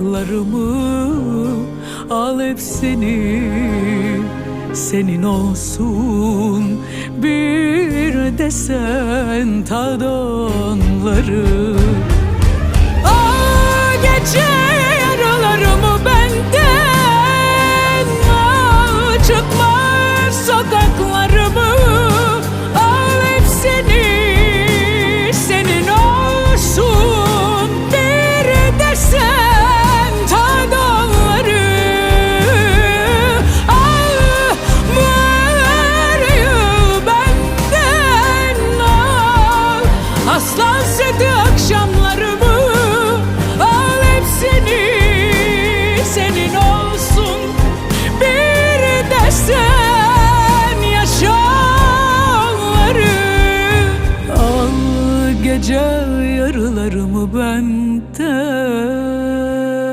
Dudaklarımı al hepsini senin olsun. Bir de sen Aslan sedi akşamlarımı Al hepsini senin olsun. Bir de sen Al gece yarılarımı benden.